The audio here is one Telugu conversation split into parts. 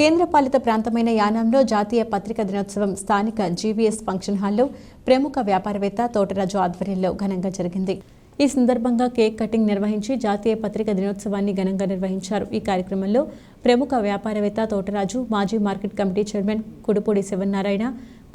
కేంద్రపాలిత ప్రాంతమైన యానాంలో జాతీయ పత్రికా దినోత్సవం స్థానిక జీవీఎస్ ఫంక్షన్ హాల్లో ప్రముఖ వ్యాపారవేత్త తోటరాజు ఆధ్వర్యంలో ఘనంగా జరిగింది. ఈ సందర్భంగా కేక్ కటింగ్ నిర్వహించి జాతీయ పత్రికా దినోత్సవాన్ని ఘనంగా నిర్వహించారు. ఈ కార్యక్రమంలో ప్రముఖ వ్యాపారవేత్త తోటరాజు మాజీ market committee chairman Kudupudi Sivanarayana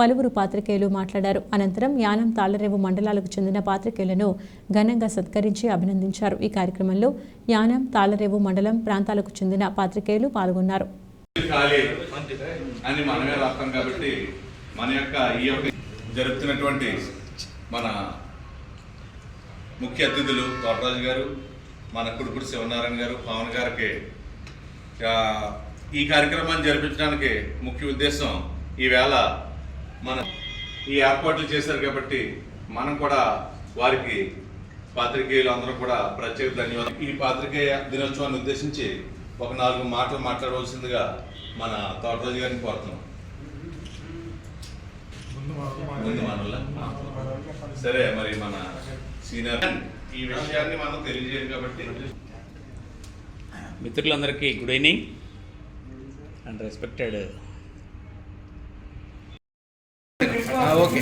పలువురు పాత్రికేయులు మాట్లాడారు. అనంతరం యానం తాళ్ళరేవు మండలాలకు చెందిన పాత్రికేయులను ఘనంగా సత్కరించి అభినందించారు. ఈ కార్యక్రమంలో యానం తాళ్ళరేవు మండలం ప్రాంతాలకు చెందిన పాత్రికేయులు పాల్గొన్నారు. ఖాళీ అని మనమే రాస్తాం కాబట్టి మన యొక్క ఈ యొక్క జరుగుతున్నటువంటి మన ముఖ్య అతిథులు తోటరాజు గారు మన కుడుపుడు శివనారాయణ గారు పవన్ గారికి ఈ కార్యక్రమాన్ని జరిపించడానికి ముఖ్య ఉద్దేశం ఈవేళ మన ఈ ఏర్పాట్లు చేశారు కాబట్టి మనం కూడా వారికి పాత్రికేయులు అందరూ కూడా ప్రత్యేక ధన్యవాదాలు. ఈ పాత్రికేయ దినోత్సవాన్ని ఉద్దేశించి ఒక నాలుగు మాటలు మాట్లాడవలసిందిగా మన తోటరాజు గారిని కోరుతున్నాం. ముందు మనల్ని సరే మరి మన సీనియర్ ఈ విషయాన్ని మనం తెలియజేయం కాబట్టి. మిత్రులందరికీ good evening and respected. Okay.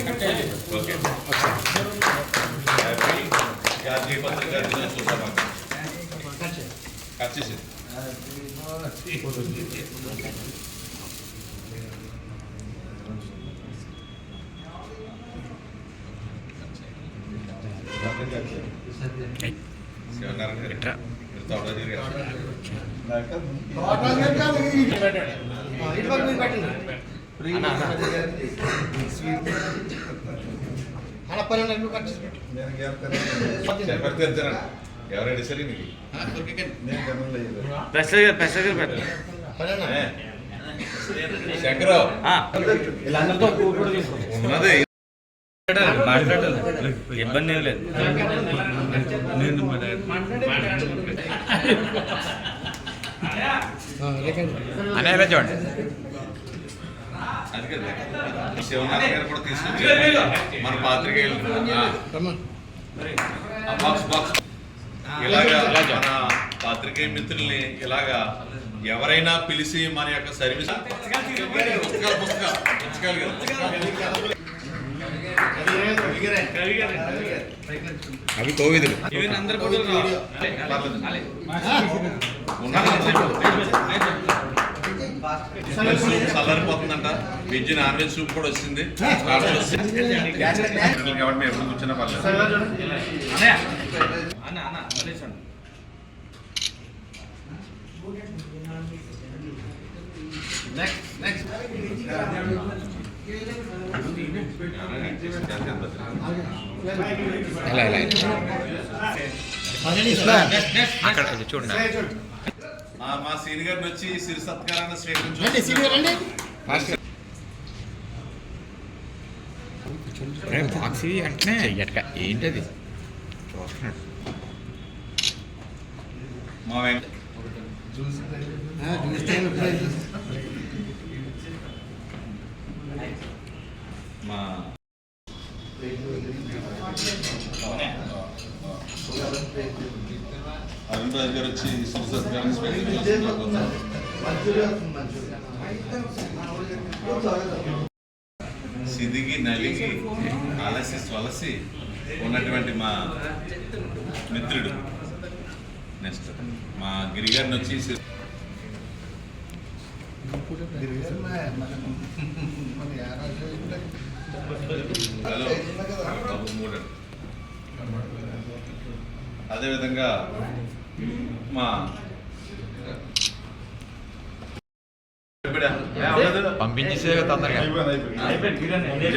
Happy జాతీయ పత్రికా దినోత్సవ. కట్ చేసేది శివనారాయణ గారు మీరు తోటరాజు గారు చెప్పండి తెచ్చారండి ఎవరైనా సరే మీకు. ప్రెషర్ ప్రెషర్ పెట్టండి ఏ? శంకరావు ఉన్నది. మాట్లాడాలి ఇబ్బంది ఏం లేదు. అనేది చూడండి. అది కదా. శివనారాయణ గారు కూడా తీసుకొచ్చి మన పాత్రికేయులు. బాక్స్ బాక్స్ ఇలాగా మన పాత్రికేయ మిత్రుల్ని ఇలాగా ఎవరైనా పిలిచి మన యొక్క సర్వీస్ పుస్తకాలు పుస్తకాలు పుస్తకాలు. అవి కోవిదులు. సూప్ చల్లారిపోతుందంట వెజ్ నాన్ వెజ్ సూప్ కూడా వచ్చింది. కాబట్టి ఎప్పుడు కూర్చున్నా పర్లేదు అక్కడ ఇది చూడండి ఆ, మా సీని గారిని వచ్చి సిరి సత్కారాన్ని స్వీకరించు బాక్స్ అంటే ఎట్క ఏంటది? చూస్తున్నాడు. మా వెంక మా అరుణ్ రాజ్ గారు వచ్చి సంస్థ సిదిగి నలిగి అలసి స్వలసి ఉన్నటువంటి మా మిత్రుడు. నెక్స్ట్ మా గిరిగారిని వచ్చి హలో. మూడు అదేవిధంగా మా పంపించేసే తొందరగా.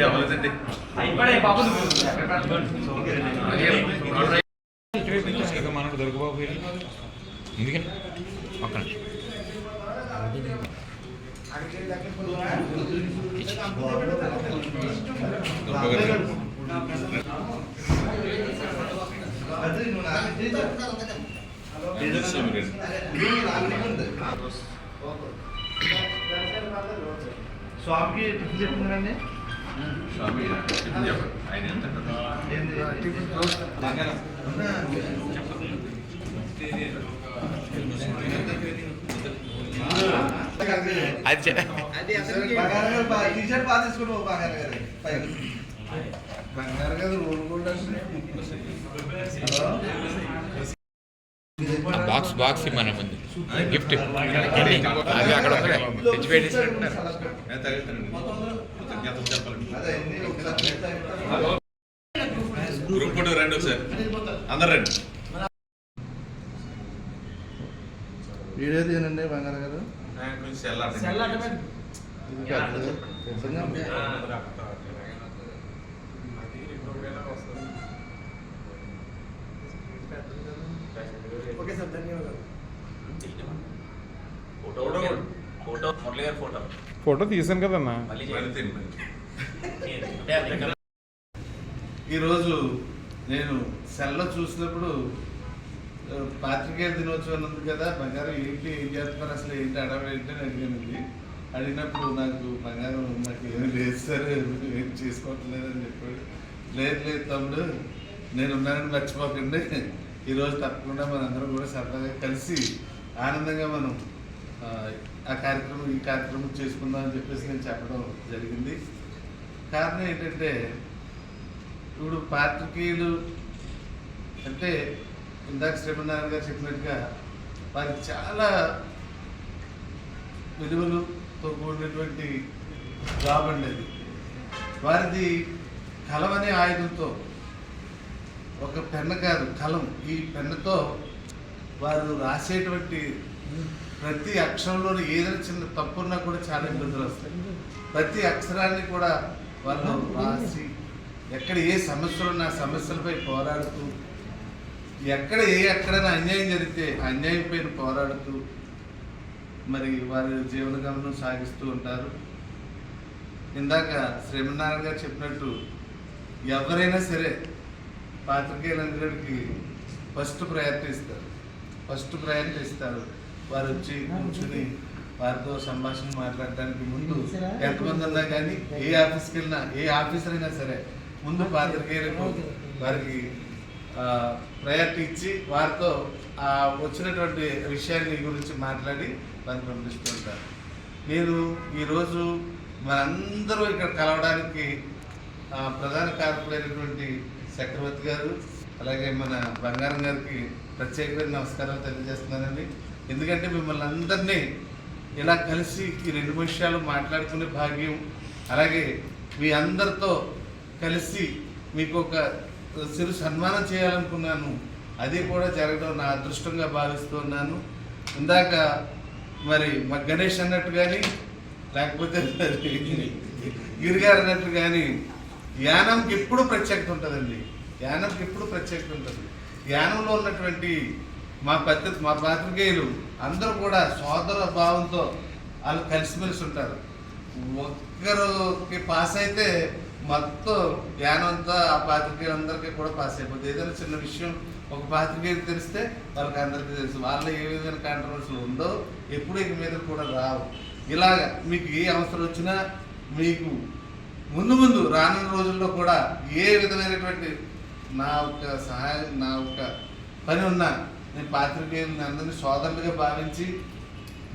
అవ్వలేదండి మనకు దొరకబాబు ఎందుకని? ఒక్క నిమిషం. స్వామికి టిఫిన్ చెప్తున్నారండి స్వామి చెప్పండి ఆయన ఎంత అది టీ-షర్ట్ బాగా తీసుకున్నావు బంగారు గారు పైకి. బంగారు బాక్స్ బాక్స్ మన ముందు. గిఫ్ట్. అది. అక్కడ ఉంది తెచ్చి పెట్టేసినట్టున్నారు గ్రూప్ ఫోటో రండి ఒకసారి. అందరు రండి. వీడియో తీయనండి బంగారు గారు. పెద్దది. నిజంగా. ఫోటో తీసాను కదన్నా. ఈరోజు నేను సెల్లో చూసినప్పుడు పాత్రికేయ దినోత్సవం ఉంది కదా బంగారం ఏంటి ఏం చేస్తున్నారు అసలు ఏంటి అడవి ఏంటి అని అడిగానండి. అడిగినప్పుడు నాకు బంగారం నాకు ఏమి లేదు సార్ ఏం చేసుకోవట్లేదు అని చెప్పాడు. లేదు లేదు తమ్ముడు నేను ఉన్నానని మర్చిపోకండి. ఈరోజు తప్పకుండా మనందరం కూడా సరదాగా కలిసి ఆనందంగా మనం ఆ, కార్యక్రమం ఈ కార్యక్రమం చేసుకుందాం అని చెప్పేసి నేను చెప్పడం జరిగింది. కారణం ఏంటంటే ఇప్పుడు పాత్రికేయులు అంటే ఇందాక శ్రీమన్నారాయణ గారు చెప్పినట్టుగా వారికి చాలా విలువలతో కూడినటువంటి జాబ్ అండి అది. వారిది కలం అనే ఆయుధంతో ఒక పెన్ను కాదు కలం. ఈ పెన్నుతో వారు రాసేటువంటి ప్రతి అక్షరంలోని ఏదైనా చిన్న తప్పున్నా కూడా చాలా ఇబ్బందులు వస్తాయి. ప్రతి అక్షరాన్ని కూడా వాళ్ళు రాసి ఎక్కడ ఏ సమస్యలు ఉన్న సమస్యలపై పోరాడుతూ ఎక్కడ ఏ ఎక్కడైనా అన్యాయం జరిగితే ఆ అన్యాయం పైన పోరాడుతూ మరి వారి జీవన గమనం సాగిస్తూ ఉంటారు. ఇందాక శ్రీమన్నారాయణ గారు చెప్పినట్టు ఎవరైనా సరే పాత్రికేయులందరికీ ఫస్ట్ ప్రయారిటీ ఇస్తారు. ఫస్ట్ ప్రయారిటీ ఇస్తారు. వారు వచ్చి కూర్చుని వారితో సంభాషణ మాట్లాడడానికి ముందు ఎంతమంది ఉన్నా కానీ ఏ ఆఫీస్కి వెళ్ళినా ఏ ఆఫీసర్ అయినా సరే ముందు పాత్రికేయులకు వారికి ప్రయారిటీ ఇచ్చి వారితో ఆ వచ్చినటువంటి విషయాన్ని గురించి మాట్లాడి వారిని పంపిస్తూ ఉంటారు. నేను ఈరోజు మనందరూ ఇక్కడ కలవడానికి ఆ, ప్రధాన కారకులైనటువంటి చక్రవర్తి గారు అలాగే మన బంగారం గారికి ప్రత్యేకమైన నమస్కారాలు తెలియజేస్తున్నానండి. ఎందుకంటే మిమ్మల్ని అందరినీ ఇలా కలిసి ఈ రెండు విషయాలు మాట్లాడుకునే భాగ్యం అలాగే మీ అందరితో కలిసి మీకు ఒక చిరు సన్మానం చేయాలనుకున్నాను. అది కూడా జరగడం నా అదృష్టంగా భావిస్తున్నాను ఇందాక మరి మా గణేష్ అన్నట్టు కానీ లేకపోతే గిరిగారు అన్నట్టు కానీ యానంకి ఎప్పుడు ప్రత్యేకత ఉంటుందండి. యానంకి ఎప్పుడు ప్రత్యేకత ఉంటుంది. యానంలో ఉన్నటువంటి మా పెద్ద మా పాత్రికేయులు అందరూ కూడా సోదర భావంతో వాళ్ళు కలిసిమెలిసి ఉంటారు. ఒక్కరికి పాస్ అయితే మొత్తం జ్ఞానం అంతా ఆ పాత్రికేయులందరికీ కూడా పాస్ అయిపోతుంది ఏదైనా చిన్న విషయం ఒక పాత్రికేయులు తెలిస్తే వాళ్ళకి అందరికీ తెలుసు. వాళ్ళ ఏ విధమైన కాంట్రవర్సీలు ఉందో ఎప్పుడు ఇక మీద కూడా రావు. ఇలాగ మీకు ఏ అవసరం వచ్చినా మీకు ముందు ముందు రానున్న రోజుల్లో కూడా ఏ విధమైనటువంటి నా యొక్క సహాయం నా యొక్క పని ఉన్నా నేను పాత్రికేయులని అందరినీ సోదరులుగా భావించి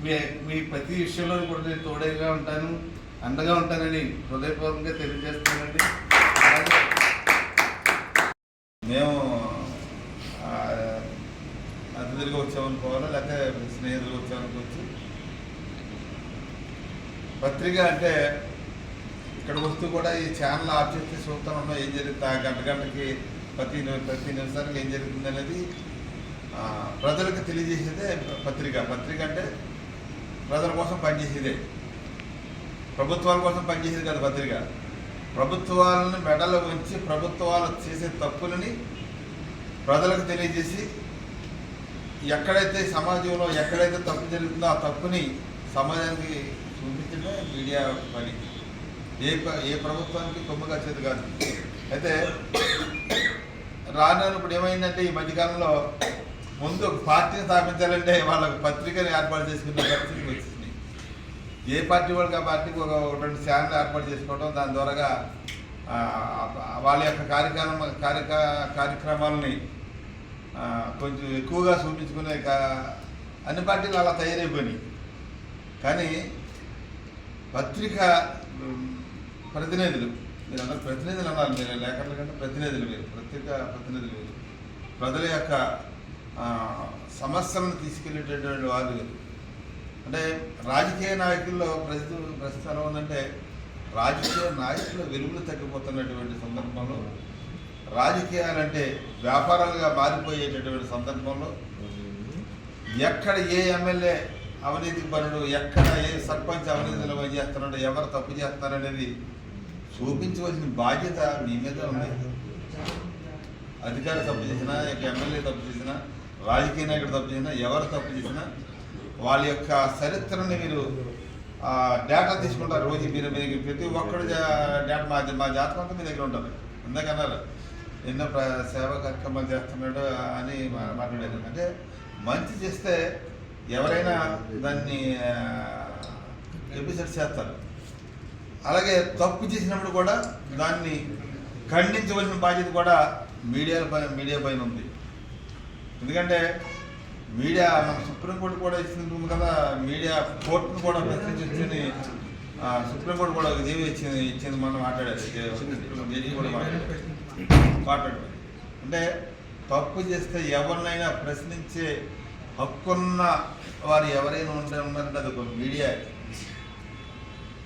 మీ మీ ప్రతి విషయంలో కూడా నేను తోడేగా ఉంటాను అండగా ఉంటానని హృదయపూర్వకంగా తెలియజేస్తానండి మేము అతిథులుగా వచ్చామనుకోవాలా లేకపోతే స్నేహితులుగా వచ్చామనుకోవచ్చు పత్రిక అంటే ఇక్కడ వస్తూ కూడా ఈ ఛానల్ ఆఫ్ చేసి చూస్తూ ఉన్నాం ఏం జరుగుతుంది? గంట గంటకి ప్రతి ప్రతి నిమిషానికి ఏం జరుగుతుంది అనేది ప్రజలకు తెలియజేసేదే పత్రిక. పత్రిక అంటే ప్రజల కోసం పనిచేసేదే. ప్రభుత్వాల కోసం పనిచేసేది కాదు పత్రిక. ప్రభుత్వాలను మెడలో ఉంచి ప్రభుత్వాలు చేసే తప్పులని ప్రజలకు తెలియజేసి ఎక్కడైతే సమాజంలో ఎక్కడైతే తప్పు జరుగుతుందో ఆ తప్పుని సమాజానికి చూపించడమే మీడియా పని. ఏ ప- ఏ ప్రభుత్వానికి కొమ్ముగా చేతి కాదు. అయితే రాను ఇప్పుడు ఏమైందంటే ఈ మధ్యకాలంలో ముందు ఒక పార్టీని స్థాపించాలంటే వాళ్ళకు పత్రికను ఏర్పాటు చేసుకునే పరిస్థితి వచ్చింది. ఏ పార్టీ వాళ్ళకి ఆ పార్టీకి ఒక రెండు ఛానల్ ఏర్పాటు చేసుకోవడం దాని ద్వారాగా వాళ్ళ యొక్క కార్యక్రమ కార్యక కార్యక్రమాలని కొంచెం ఎక్కువగా చూపించుకునే కా- అన్ని పార్టీలు అలా తయారైపోయినాయి. కానీ పత్రిక ప్రతినిధులు. మీరందరూ ప్రతినిధులు అన్నారు. మీరు లేఖల కంటే ప్రతినిధులు మీరు. ప్రత్యేక ప్రతినిధులు మీరు. ప్రజల యొక్క సమస్యలను తీసుకెళ్ళేటటువంటి వాళ్ళు అంటే రాజకీయ నాయకుల్లో ప్రస్తుతం ప్రస్తుతం ఎలా ఉందంటే రాజకీయ నాయకుల విలువలు తగ్గిపోతున్నటువంటి సందర్భంలో రాజకీయాలంటే వ్యాపారాలుగా మారిపోయేటటువంటి సందర్భంలో ఎక్కడ ఏ ఎమ్మెల్యే అవినీతి పరుడు ఎక్కడ ఏ సర్పంచ్ అవినీతిలో చేస్తున్నాడు ఎవరు తప్పు చేస్తున్నారనేది చూపించవలసిన బాధ్యత మీ మీద ఉంది. అధికారి తప్పు చేసినా ఇక ఎమ్మెల్యే తప్పు చేసినా రాజకీయ నాయకుడు తప్పు చేసినా ఎవరు తప్పు చేసినా వాళ్ళ యొక్క చరిత్రని మీరు ఆ, డేటా తీసుకుంటారు రోజు మీరు మీకు ప్రతి ఒక్కరు డేటా మా మా జాతకం అంతా మీ దగ్గర ఉంటుంది. ఎందుకన్నారు? ఎన్నో ప్ర సేవా కార్యక్రమాలు చేస్తున్నాడు అని మా- మాట్లాడారు. అంటే మంచి చేస్తే ఎవరైనా దాన్ని ఎపిసోడ్ చేస్తారు. అలాగే తప్పు చేసినప్పుడు కూడా దాన్ని ఖండించవలసిన బాధ్యత కూడా మీడియా పైన మీడియా పైన ఉంది. ఎందుకంటే మీడియా మన సుప్రీంకోర్టు కూడా ఇస్తుంది కదా మీడియా కోర్టును కూడా ప్రశ్నించి సుప్రీంకోర్టు కూడా జీవి ఇచ్చింది ఇచ్చింది మనం మాట్లాడేది. కూడా మాట్లాడారు అంటే తప్పు చేస్తే ఎవరినైనా ప్రశ్నించే హక్కున్న వారు ఎవరైనా ఉంటే ఉన్నారంటే అది ఒక మీడియా.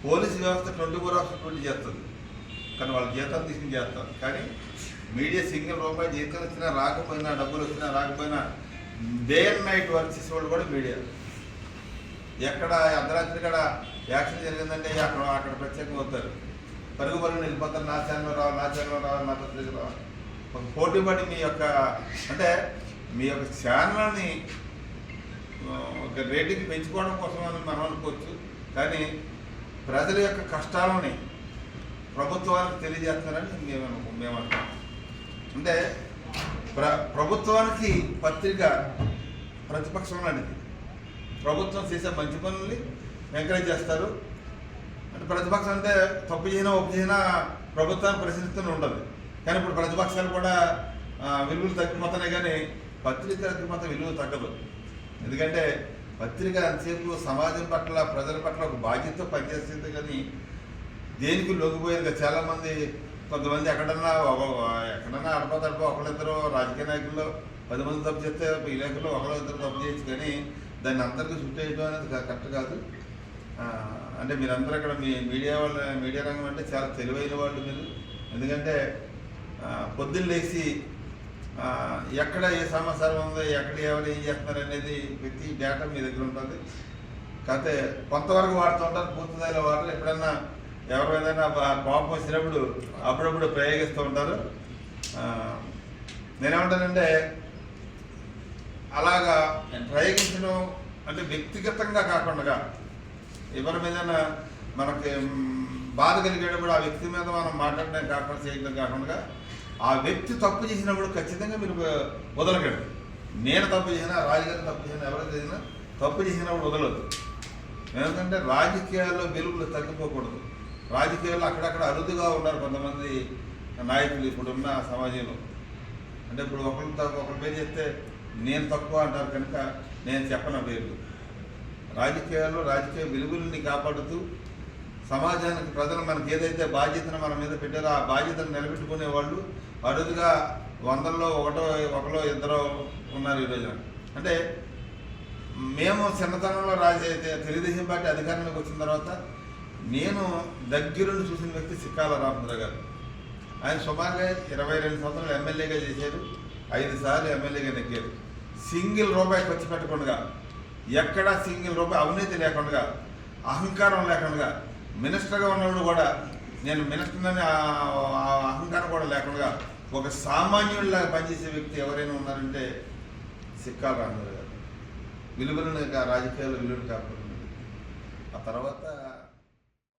పోలీస్ వ్యవస్థ ట్వంటీ ఫోర్ అవర్స్ ట్వంటీ చేస్తుంది. కానీ వాళ్ళ జీతాలు తీసుకుని చేస్తారు. కానీ మీడియా సింగిల్ రూపాయి జీతం వచ్చినా రాకపోయినా డబ్బులు వచ్చినా రాకపోయినా డే అండ్ నైట్ వర్క్ చేసేవాళ్ళు కూడా మీడియా. ఎక్కడ అర్ధరాత్రి కూడా యాక్షన్ జరిగిందంటే అక్కడ అక్కడ ప్రత్యేకంగా వస్తారు. పరుగు పరుగు వెళ్ళిపోతారు. నా ఛానల్ రావాలి నా ఛానల్ రావాలి నా పత్రిక రావాలి. ఒక పోటీ పడి మీ యొక్క అంటే మీ యొక్క ఛానల్ని ఒక రేటింగ్ పెంచుకోవడం కోసం అని మనం అనుకోవచ్చు. కానీ ప్రజల యొక్క కష్టాలని ప్రభుత్వానికి తెలియజేస్తున్నారని మేము అనుకో మేము అంటే ప్ర ప్రభుత్వానికి పత్రిక ప్రతిపక్షం లాంటిది ప్రభుత్వం చేసే మంచి పనుల్ని ఎంకరేజ్ చేస్తారు. అంటే ప్రతిపక్షం అంటే తప్పు చేసినా ఒప్పు చేసినా ప్రభుత్వాన్ని ప్రశ్నిస్తూనే ఉంటుంది కానీ ఇప్పుడు ప్రతిపక్షాలు కూడా విలువలు తగ్గిపోతున్నాయి కానీ పత్రిక తగ్గిపోతే విలువ తగ్గదు. ఎందుకంటే పత్రిక అంతసేపు సమాజం పట్ల ప్రజల పట్ల ఒక బాధ్యతతో పనిచేస్తుంది కానీ దేనికి లొంగిపోయారు కదా చాలా మంది కొంతమంది ఎక్కడన్నా ఒక- ఎక్కడన్నా అడప తడప ఒకళ్ళిద్దరు రాజకీయ నాయకుల్లో పది మంది తప్పు చేస్తే ఈ లేఖలో ఒకళ్ళు ఇద్దరు తప్పు చేయొచ్చు కానీ దాన్ని అందరికీ చుట్టేయడం అనేది కరెక్ట్ కాదు. అంటే మీరందరూ అక్కడ మీ మీడియా వాళ్ళ మీడియా రంగం అంటే చాలా తెలివైన వాళ్ళు మీరు. ఎందుకంటే పొద్దున్నేసి పొద్దున్న లేచి ఎక్కడ ఏ సమాచారం ఉందో ఎక్కడ ఎవరు ఏం చేస్తున్నారు అనేది ప్రతి డేటా మీ దగ్గర ఉంటుంది. కాకపోతే కొంతవరకు వాడుతుంటారు పూర్తి స్థాయిలో వాడరు. ఎప్పుడన్నా ఎవరు ఏదైనా బా- కోపం వచ్చినప్పుడు అప్పుడప్పుడు ప్రయోగిస్తూ ఉంటారు. నేనేమంటానంటే అలాగా ప్రయోగించడం అంటే వ్యక్తిగతంగా కాకుండా ఎవరి మీద మనకి బాధ కలిగేటప్పుడు ఆ వ్యక్తి మీద మనం మాట్లాడడం కాకుండా చేయడం కాకుండా ఆ వ్యక్తి తప్పు చేసినప్పుడు ఖచ్చితంగా మీరు వదలకండి. నేను తప్పు చేసినా రాజుగారు తప్పు చేసినా ఎవరైతే చేసినా తప్పు చేసినప్పుడు వదలొద్దు. ఎందుకంటే రాజకీయాల్లో వెలుగులు తగ్గిపోకూడదు. రాజకీయాల్లో అక్కడక్కడ అరుదుగా ఉన్నారు కొంతమంది నాయకులు ఇప్పుడున్న సమాజంలో. అంటే ఇప్పుడు ఒకరు తక్కువ ఒకరి పేరు చెప్తే నేను తక్కువ అంటారు కనుక నేను చెప్పన పేర్లు. రాజకీయాల్లో రాజకీయ విలువల్ని కాపాడుతూ సమాజానికి ప్రజలు మనకి ఏదైతే బాధ్యతను మన మీద పెట్టారో ఆ బాధ్యతను నిలబెట్టుకునే వాళ్ళు అరుదుగా వందల్లో ఒకటో ఒకలో ఇద్దరు ఉన్నారు ఈ రోజున. అంటే మేము చిన్నతనంలో రాజైతే తెలుగుదేశం పార్టీ అధికారంలోకి వచ్చిన తర్వాత నేను దగ్గరుండి చూసిన వ్యక్తి సిక్కాల రామచంద్ర గారు. ఆయన సుమారుగా ఇరవై రెండు సంవత్సరాలు ఎమ్మెల్యేగా చేశారు ఐదు సార్లు ఎమ్మెల్యేగా నెగ్గారు. సింగిల్ రూపాయి ఖర్చు పెట్టకుండా ఎక్కడా సింగిల్ రూపాయి అవినీతి లేకుండా అహంకారం లేకుండా మినిస్టర్గా ఉన్నప్పుడు కూడా నేను మినిస్టర్ అని అహంకారం కూడా లేకుండా ఒక సామాన్యుడిలాగా పనిచేసే వ్యక్తి ఎవరైనా ఉన్నారంటే సిక్కాల రామచంద్ర గారు. విలువలను రాజకీయాల్లో విలువలు కాకుండా ఆ తర్వాత